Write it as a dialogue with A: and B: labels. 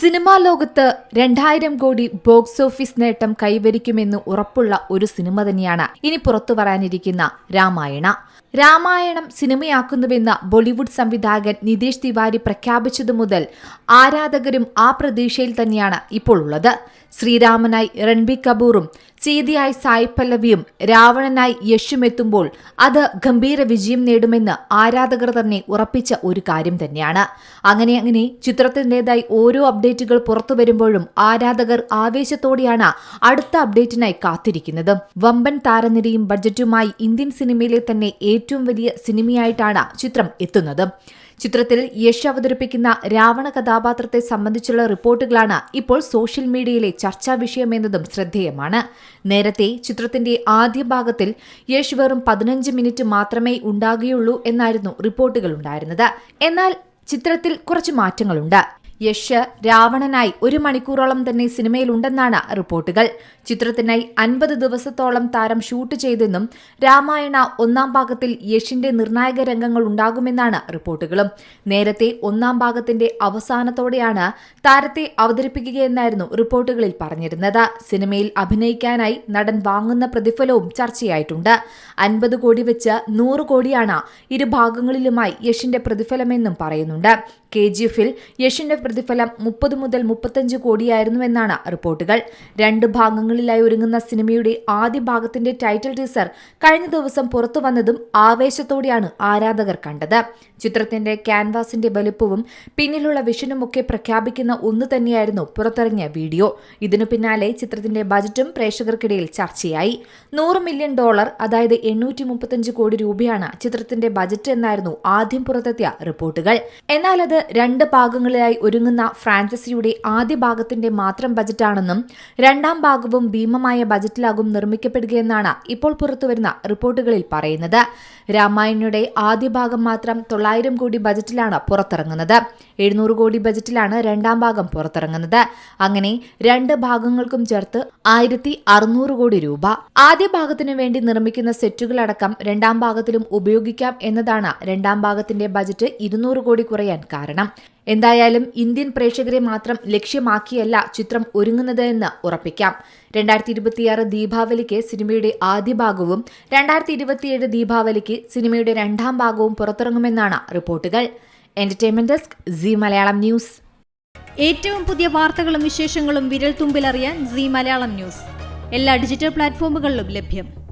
A: Cinema ലോകത്ത് രണ്ടായിരം കോടി ബോക്സ് ഓഫീസ് നേട്ടം കൈവരിക്കുമെന്ന് ഉറപ്പുള്ള ഒരു സിനിമ തന്നെയാണ് ഇനി പുറത്തു വരാനിരിക്കുന്ന രാമായണ. രാമായണം സിനിമയാക്കുന്നുവെന്ന ബോളിവുഡ് സംവിധായകൻ നിതേഷ് തിവാരി പ്രഖ്യാപിച്ചതു മുതൽ ആരാധകരും ആ പ്രതീക്ഷയിൽ തന്നെയാണ് ഇപ്പോൾ ഉള്ളത്. ശ്രീരാമനായി രൺബീർ കപൂറും സീതയായി സായ് പല്ലവിയും രാവണനായി യശുമെത്തുമ്പോൾ അത് ഗംഭീര വിജയം നേടുമെന്ന് ആരാധകർ തന്നെ ഉറപ്പിച്ച ഒരു കാര്യം തന്നെയാണ്. അങ്ങനെ അങ്ങനെ ചിത്രത്തിന്റെതായി ഓരോ അപ്ഡേറ്റുകൾ പുറത്തു വരുമ്പോഴും ആരാധകർ ആവേശത്തോടെയാണ് അടുത്ത അപ്ഡേറ്റിനായി കാത്തിരിക്കുന്നത്. വമ്പൻ താരനിരയും ബഡ്ജറ്റുമായി ഇന്ത്യൻ സിനിമയിലെ തന്നെ ഏറ്റവും വലിയ സിനിമയായിട്ടാണ് ചിത്രം എത്തുന്നത്. ചിത്രത്തിൽ യശ് അവതരിപ്പിക്കുന്ന രാവണ കഥാപാത്രത്തെ സംബന്ധിച്ചുള്ള റിപ്പോർട്ടുകളാണ് ഇപ്പോൾ സോഷ്യൽ മീഡിയയിലെ ചർച്ചാ വിഷയമെന്നതും ശ്രദ്ധേയമാണ്. നേരത്തെ ചിത്രത്തിന്റെ ആദ്യ ഭാഗത്തിൽ യശ് വെറും പതിനഞ്ച് മിനിറ്റ് മാത്രമേ ഉണ്ടാകുകയുള്ളൂ എന്നായിരുന്നു റിപ്പോർട്ടുകൾ ഉണ്ടായിരുന്നത്. എന്നാൽ ചിത്രത്തിൽ കുറച്ച് മാറ്റങ്ങളുണ്ട്. യശ് രാവണനായി ഒരു മണിക്കൂറോളം തന്നെ സിനിമയിലുണ്ടെന്നാണ് റിപ്പോർട്ടുകൾ. ചിത്രത്തിനായി അൻപത് ദിവസത്തോളം താരം ഷൂട്ട് ചെയ്തെന്നും രാമായണ ഒന്നാം ഭാഗത്തിൽ യഷിന്റെ നിർണായക രംഗങ്ങൾ ഉണ്ടാകുമെന്നാണ് റിപ്പോർട്ടുകളും. നേരത്തെ ഒന്നാം ഭാഗത്തിന്റെ അവസാനത്തോടെയാണ് താരത്തെ അവതരിപ്പിക്കുകയെന്നായിരുന്നു റിപ്പോർട്ടുകളിൽ പറഞ്ഞിരുന്നത്. സിനിമയിൽ അഭിനയിക്കാനായി നടൻ വാങ്ങുന്ന പ്രതിഫലവും ചർച്ചയായിട്ടുണ്ട്. അൻപത് കോടി വെച്ച് നൂറ് കോടിയാണ് ഇരുഭാഗങ്ങളിലുമായി യഷിന്റെ പ്രതിഫലമെന്നും പറയുന്നുണ്ട്. കെ ജി എഫിൽ യഷിന്റെ പ്രതിഫലം മുപ്പത് മുതൽ മുപ്പത്തഞ്ച് കോടിയായിരുന്നുവെന്നാണ് റിപ്പോർട്ടുകൾ. രണ്ട് ഭാഗങ്ങളിലായി ഒരുങ്ങുന്ന സിനിമയുടെ ആദ്യ ഭാഗത്തിന്റെ ടൈറ്റിൽ ടീസർ കഴിഞ്ഞ ദിവസം പുറത്തു വന്നതും ആവേശത്തോടെയാണ് ആരാധകർ കണ്ടത്. ചിത്രത്തിന്റെ ക്യാൻവാസിന്റെ വലുപ്പവും പിന്നിലുള്ള വിഷനുമൊക്കെ പ്രഖ്യാപിക്കുന്ന ഒന്ന് തന്നെയായിരുന്നു പുറത്തിറങ്ങിയ വീഡിയോ. ഇതിനു പിന്നാലെ ചിത്രത്തിന്റെ ബജറ്റും പ്രേക്ഷകർക്കിടയിൽ ചർച്ചയായി. നൂറ് മില്യൺ ഡോളർ അതായത് എണ്ണൂറ്റി മുപ്പത്തഞ്ച് കോടി രൂപയാണ് ചിത്രത്തിന്റെ ബജറ്റ് എന്നായിരുന്നു ആദ്യം പുറത്തെത്തിയ റിപ്പോർട്ടുകൾ. എന്നാൽ അത് രണ്ട് ഭാഗങ്ങളിലായി ഒരുങ്ങുന്ന ഫ്രാൻസിസിയുടെ ആദ്യ ഭാഗത്തിന്റെ മാത്രം ബജറ്റാണെന്നും രണ്ടാം ഭാഗവും ഭീമമായ ബജറ്റിലാകും നിർമ്മിക്കപ്പെടുകയെന്നാണ് ഇപ്പോൾ പുറത്തുവരുന്ന റിപ്പോർട്ടുകളിൽ പറയുന്നത്. രാമായണയുടെ ആദ്യ ഭാഗം മാത്രം തൊള്ളായിരം കോടി ബജറ്റിലാണ് പുറത്തിറങ്ങുന്നത്. എഴുന്നൂറ് കോടി ബജറ്റിലാണ് രണ്ടാം ഭാഗം പുറത്തിറങ്ങുന്നത്. അങ്ങനെ രണ്ട് ഭാഗങ്ങൾക്കും ചേർത്ത് ആയിരത്തി അറുന്നൂറ് കോടി രൂപ. ആദ്യ ഭാഗത്തിനു വേണ്ടി നിർമ്മിക്കുന്ന സെറ്റുകളടക്കം രണ്ടാം ഭാഗത്തിലും ഉപയോഗിക്കാം എന്നതാണ് രണ്ടാം ഭാഗത്തിന്റെ ബജറ്റ് ഇരുന്നൂറ് കോടി കുറയാൻ കാരണം. എന്തായാലും ഇന്ത്യൻ പ്രേക്ഷകരെ മാത്രം ലക്ഷ്യമാക്കിയല്ല ചിത്രം ഒരുങ്ങുന്നത് എന്ന് ഉറപ്പിക്കാം. രണ്ടായിരത്തി ഇരുപത്തിയാറ് ദീപാവലിക്ക് സിനിമയുടെ ആദ്യ ഭാഗവും രണ്ടായിരത്തി ഇരുപത്തിയേഴ് ദീപാവലിക്ക് സിനിമയുടെ രണ്ടാം ഭാഗവും പുറത്തിറങ്ങുമെന്നാണ് റിപ്പോർട്ടുകൾ. Entertainment desk Zee Malayalam news.
B: ഏറ്റവും പുതിയ വാർത്തകളും വിശേഷങ്ങളും വിരൽ തുമ്പിലറിയാൻ സി മലയാളം ന്യൂസ്. എല്ലാ ഡിജിറ്റൽ പ്ലാറ്റ്ഫോമുകളിലും ലഭ്യം.